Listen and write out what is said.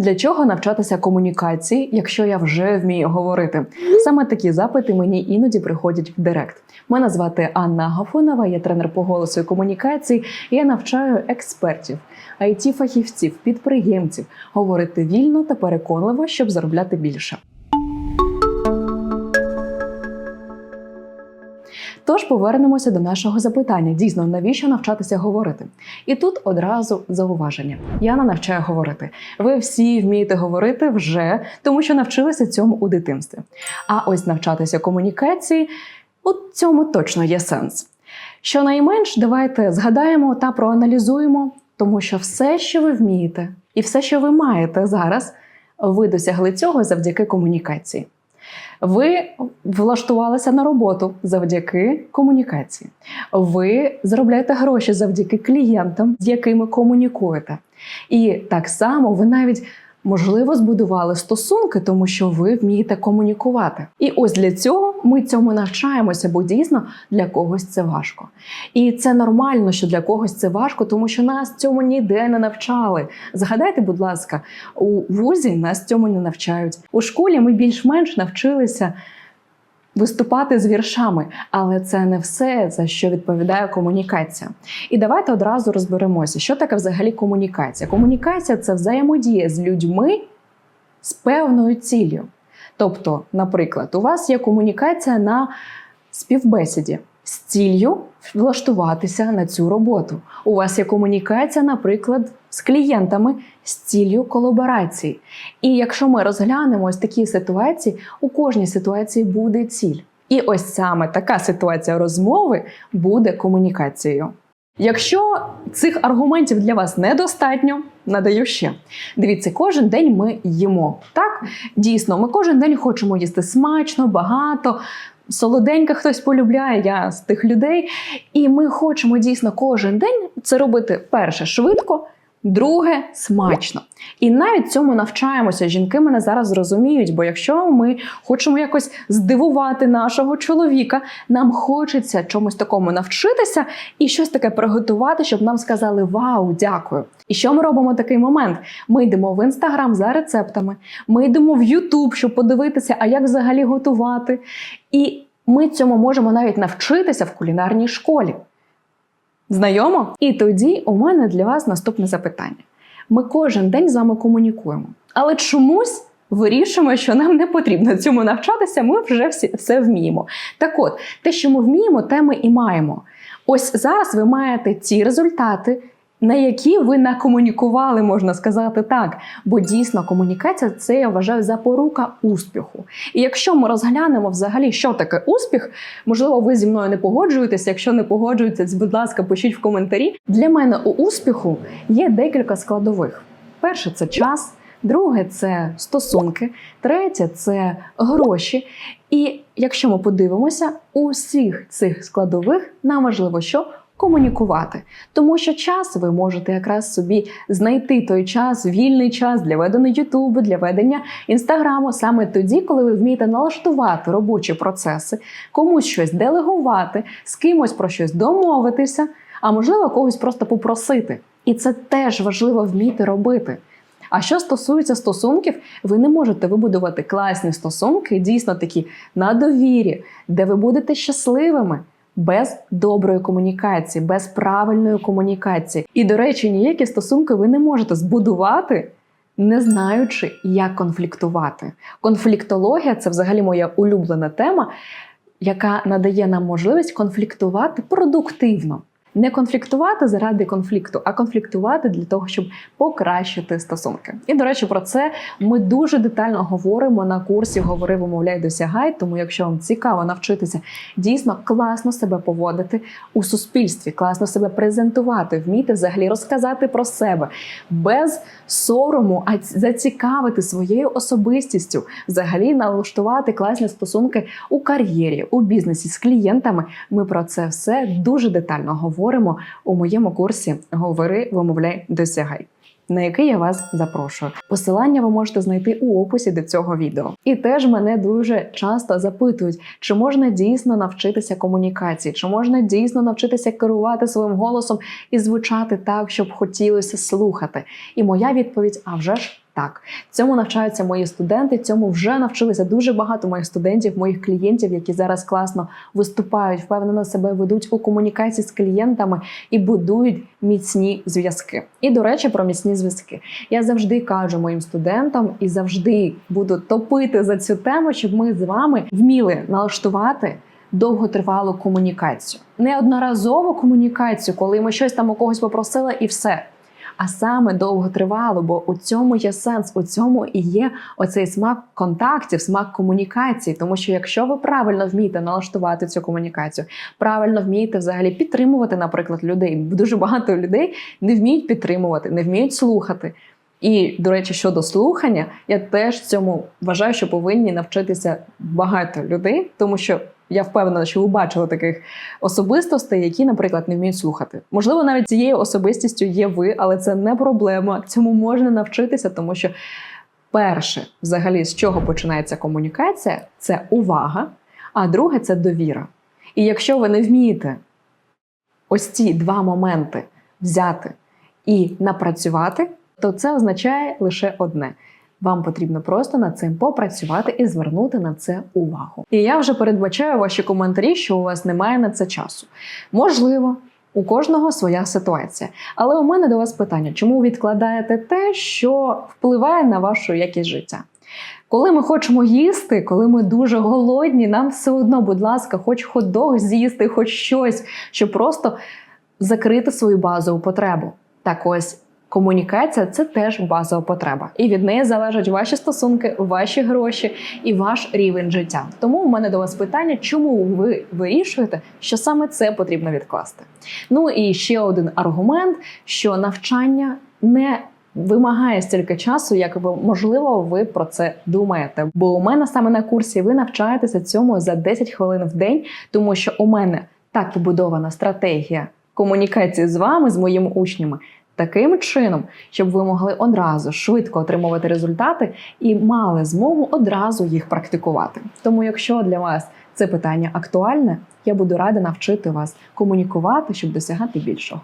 Для чого навчатися комунікації, якщо я вже вмію говорити? Саме такі запити мені іноді приходять в директ. Мене звати Анна Агафонова, я тренер по голосу і комунікації. І я навчаю експертів, it фахівців підприємців говорити вільно та переконливо, щоб заробляти більше. Тож повернемося до нашого запитання: дійсно, навіщо навчатися говорити? І тут одразу зауваження. Я не навчаю говорити. Ви всі вмієте говорити вже, тому що навчилися цьому у дитинстві. А ось навчатися комунікації у цьому точно є сенс. Щонайменш, давайте згадаємо та проаналізуємо, тому що все, що ви вмієте, і все, що ви маєте зараз, ви досягли цього завдяки комунікації. Ви влаштувалися на роботу завдяки комунікації. Ви заробляєте гроші завдяки клієнтам, з якими комунікуєте. І так само ви навіть. Можливо, збудували стосунки, тому що ви вмієте комунікувати. І ось для цього ми цьому навчаємося, бо дійсно для когось це важко. І це нормально, що для когось це важко, тому що нас цьому ніде не навчали. Згадайте, будь ласка, у вузі нас цьому не навчають. У школі ми більш-менш навчилися. Виступати з віршами, але це не все, за що відповідає комунікація. І давайте одразу розберемося, що таке взагалі комунікація. Комунікація це взаємодія з людьми з певною ціллю. Тобто, наприклад, у вас є комунікація на співбесіді з ціллю влаштуватися на цю роботу. У вас є комунікація, наприклад, з клієнтами з ціллю колаборації. І якщо ми розглянемо ось такі ситуації, у кожній ситуації буде ціль. І ось саме така ситуація розмови буде комунікацією. Якщо цих аргументів для вас недостатньо, надаю ще. Дивіться, кожен день ми їмо. Так, дійсно, ми кожен день хочемо їсти смачно, багато. Солоденька хтось полюбляє, я з тих людей. І ми хочемо дійсно кожен день це робити перше швидко, друге смачно. І навіть цьому навчаємося. Жінки мене зараз зрозуміють, бо якщо ми хочемо якось здивувати нашого чоловіка, нам хочеться чомусь такому навчитися і щось таке приготувати, щоб нам сказали Вау, дякую! І що ми робимо в такий момент? Ми йдемо в інстаграм за рецептами, ми йдемо в Ютуб, щоб подивитися, а як взагалі готувати. І ми цьому можемо навіть навчитися в кулінарній школі. Знайомо? І тоді у мене для вас наступне запитання. Ми кожен день з вами комунікуємо, але чомусь вирішуємо, що нам не потрібно цьому навчатися, ми вже всі, все вміємо. Так от, те, що ми вміємо, те ми і маємо. Ось зараз ви маєте ті результати, на які ви накомунікували, можна сказати так. Бо дійсно комунікація це я вважаю запорука успіху. І якщо ми розглянемо взагалі, що таке успіх, можливо, ви зі мною не погоджуєтеся. Якщо не погоджуєтесь, будь ласка, пишіть в коментарі. Для мене у успіху є декілька складових. Перше це час. Друге це стосунки, третє це гроші. І якщо ми подивимося, у всіх цих складових нам важливо, що комунікувати, тому що час ви можете якраз собі знайти той час, вільний час для ведення Ютубу, для ведення інстаграму, саме тоді, коли ви вмієте налаштувати робочі процеси, комусь щось делегувати, з кимось про щось домовитися, а можливо когось просто попросити. І це теж важливо вміти робити. А що стосується стосунків, ви не можете вибудувати класні стосунки, дійсно такі на довірі, де ви будете щасливими. Без доброї комунікації, без правильної комунікації. І, до речі, ніякі стосунки ви не можете збудувати, не знаючи, як конфліктувати. Конфліктологія це взагалі моя улюблена тема, яка надає нам можливість конфліктувати продуктивно. Не конфліктувати заради конфлікту, а конфліктувати для того, щоб покращити стосунки. І до речі, про це ми дуже детально говоримо на курсі Говори, вимовляй, досягай. Тому, якщо вам цікаво навчитися дійсно класно себе поводити у суспільстві, класно себе презентувати, вміти взагалі розказати про себе без сорому, а зацікавити своєю особистістю, взагалі налаштувати класні стосунки у кар'єрі, у бізнесі з клієнтами. Ми про це все дуже детально говоримо говоримо у моєму курсі Говори, вимовляй, досягай. На який я вас запрошую. Посилання ви можете знайти у описі до цього відео. І теж мене дуже часто запитують, чи можна дійсно навчитися комунікації, чи можна дійсно навчитися керувати своїм голосом і звучати так, щоб хотілося слухати. І моя відповідь: а вже ж Так, цьому навчаються мої студенти. Цьому вже навчилися дуже багато моїх студентів, моїх клієнтів, які зараз класно виступають, впевнено себе ведуть у комунікації з клієнтами і будують міцні зв'язки. І до речі, про міцні зв'язки. Я завжди кажу моїм студентам і завжди буду топити за цю тему, щоб ми з вами вміли налаштувати. Довготривалу комунікацію, неодноразову комунікацію, коли ми щось там у когось попросили, і все а саме довготривало, бо у цьому є сенс, у цьому і є оцей смак контактів, смак комунікації. Тому що якщо ви правильно вмієте налаштувати цю комунікацію, правильно вмієте взагалі підтримувати, наприклад, людей. Дуже багато людей не вміють підтримувати, не вміють слухати. І, до речі, щодо слухання, я теж цьому вважаю, що повинні навчитися багато людей, тому що я впевнена, що ви бачили таких особистостей, які, наприклад, не вміють слухати. Можливо, навіть цією особистістю є ви, але це не проблема. Цьому можна навчитися, тому що перше, взагалі, з чого починається комунікація, це увага, а друге це довіра. І якщо ви не вмієте ось ці два моменти взяти і напрацювати, то це означає лише одне. Вам потрібно просто над цим попрацювати і звернути на це увагу. І я вже передбачаю ваші коментарі, що у вас немає на це часу. Можливо, у кожного своя ситуація. Але у мене до вас питання: чому відкладаєте те, що впливає на вашу якість життя? Коли ми хочемо їсти, коли ми дуже голодні, нам все одно, будь ласка, хоч ходок з'їсти, хоч щось, щоб просто закрити свою базову потребу. Так ось Комунікація це теж базова потреба, і від неї залежать ваші стосунки, ваші гроші і ваш рівень життя. Тому у мене до вас питання, чому ви вирішуєте, що саме це потрібно відкласти? Ну і ще один аргумент: що навчання не Вимагає стільки часу, як ви можливо ви про це думаєте. Бо у мене саме на курсі ви навчаєтеся цьому за 10 хвилин в день, тому що у мене так побудована стратегія комунікації з вами, з моїми учнями, таким чином, щоб ви могли одразу швидко отримувати результати і мали змогу одразу їх практикувати. Тому, якщо для вас це питання актуальне, я буду рада навчити вас комунікувати, щоб досягати більшого.